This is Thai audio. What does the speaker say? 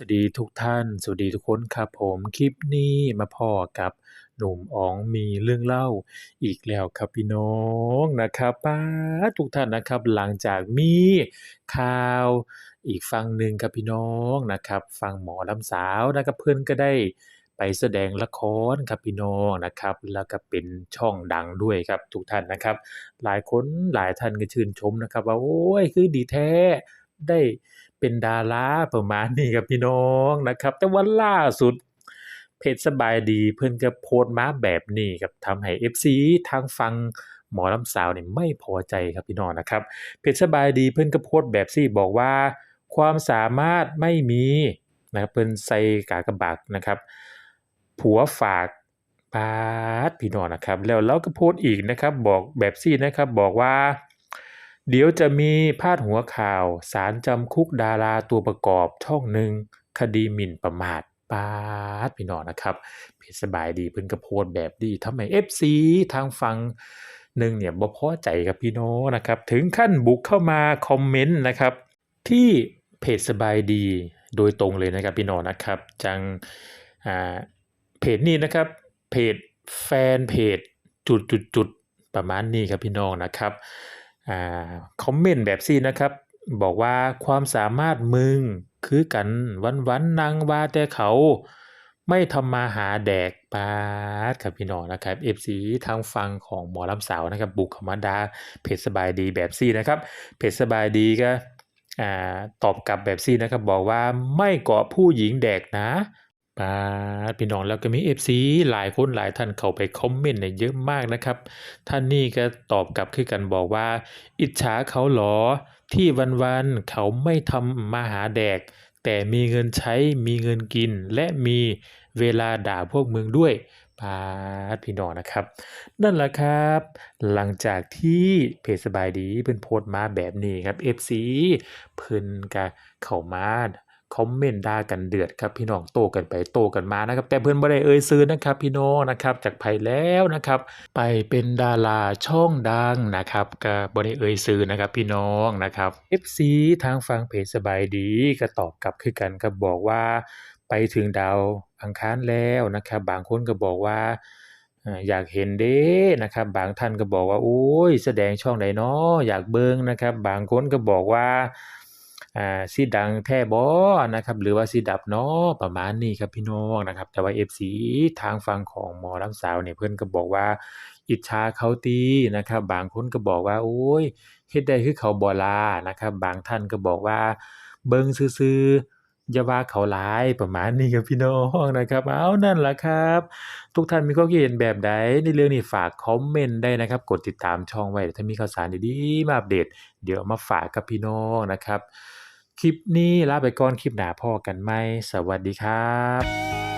สวัสดีทุกท่าน สวัสดีทุกคนครับผมคลิปนี้มาพ้อกับหนุ่มอ๋องมีเรื่องเล่าอีกแล้วครับพี่น้องนะครับป๊าทุกท่านนะครับหลังจากมีข่าวอีกฝั่งหนึ่งครับพี่น้องนะครับฝั่งหมอลำสาวนะครับเพิ่อนก็ได้ไปแสดงละครครับพี่น้องนะครับ แล้วก็เป็นช่องดังด้วยครับทุกท่านนะครับ หลายคนหลายท่านก็ชื่นชมนะครับ ว่าโอ๊ยคือดีแท้ได้ เป็นดาราประมาณนี้ครับพี่น้องนะครับ แต่ว่าล่าสุดเพจสบายดีเพิ่นก็โพสต์มาแบบนี้ครับทำให้ FC ทางฝั่งหมอลำสาวเนี่ยไม่พอใจครับพี่น้องนะครับเพจสบายดีเพิ่นก็โพสต์แบบซี้บอกว่า ความสามารถไม่มีนะครับเพิ่นใส่กากบากนะครับ ผัวฝากปาดพี่น้องนะครับ แล้วเลาก็โพสต์อีกนะครับ บอกแบบซี้นะครับบอกว่า เดี๋ยวจะมีพาดหัวข่าวศาลจำคุกดาราตัวประกอบช่องหนึ่งคดีหมิ่นประมาทปาดพี่น้องนะครับเพจสบายดีเพิ่นก็โพสต์แบบนี้ทำให้ FC ทางฝั่งหนึ่งเนี่ยบ่พอใจครับพี่น้องนะครับ ถึงขั้นบุกเข้ามาคอมเมนต์นะครับ ที่เพจสบายดีโดยตรงเลยนะครับพี่น้องนะครับ จังอ่าเพจนี้นะครับเพจแฟนเพจจุดๆๆประมาณนี้ครับพี่น้องนะครับ คอมเมนต์แบบซีนะครับ บอกว่าความสามารถมึงคือกันวันๆนั่งว่าแต่เขาไม่ทำมาหาแดกปาดครับพี่น้องนะครับ FC ทางฝั่งของหมอลำสาวนะครับ บุกเข้ามาดาเพจสบายดีแบบซีนะครับเพจสบายดีก็ตอบกลับแบบซีนะครับ บอกว่าไม่เกาะผู้หญิงแดกนะ ปาพี่น้องแล้วก็มี FC หลายคนหลายท่านเข้าไปคอมเมนต์เนี่ยเยอะมากนะครับ ท่านนี้ก็ตอบกลับคือกันบอกว่า อิจฉาเขาหรอ ที่วันๆเขาไม่ทำมาหาแดก แต่มีเงินใช้มีเงินกิน และมีเวลาด่าพวกมึงด้วยปาพี่น้องนะครับ นั่นแหละครับ หลังจากที่เพจสบายดีเพิ่นโพสต์มาแบบนี้ครับ FC เพิ่นก็เข้ามา คอมเมนต์ด่ากันเดือดครับพี่น้องโตกันไปโตกันมานะครับ แต่เพิ่อนบ่ได้เอ่ยชื่อนะครับ พี่น้องนะครับจากไผแล้วนะครับ ไปเป็นดาราช่องดังนะครับก็บ่ได้เอ่ยชื่อนะครับพี่น้องนะครับ FC ทางฝั่งเพจสบายดีก็ตอบกลับคือกันครับบอกว่า ไปถึงดาวอังคารแล้วนะครับ บางคนก็บอกว่าอยากเห็นเด้นะครับ บางท่านก็บอกว่าโอ๊ยแสดงช่องใดน้ออยากเบิ่งนะครับ บางคนก็บอกว่า อ่าสิดังแท้บ่นะครับ หรือว่าสิดับน้อประมาณนี้ครับพี่น้องนะครับ แต่ว่า FC ทางฝั่งของหมอลำสาวเนี่ยเพิ่อนก็บอกว่า อิจฉาเขาตินะครับ บางคนก็บอกว่า โอ๊ยเฮ็ดได้คือเขาบ่ล่ะนะครับ บางท่านก็บอกว่า เบิงซื่ออย่าว่าเขาหลายประมาณนี้ครับพี่น้องนะครับ เอานั่นแหละครับ ทุกท่านมีความคิดเห็นแบบใดในเรื่องนี้ฝากคอมเมนต์ได้นะครับ กดติดตามช่องไว้ถ้ามีข่าวสารดีๆมาอัปเดต เดี๋ยวมาฝากกับพี่น้องนะครับ คลิปนี้ลาไปก่อนคลิปหน้าพ่อกันไหมสวัสดีครับ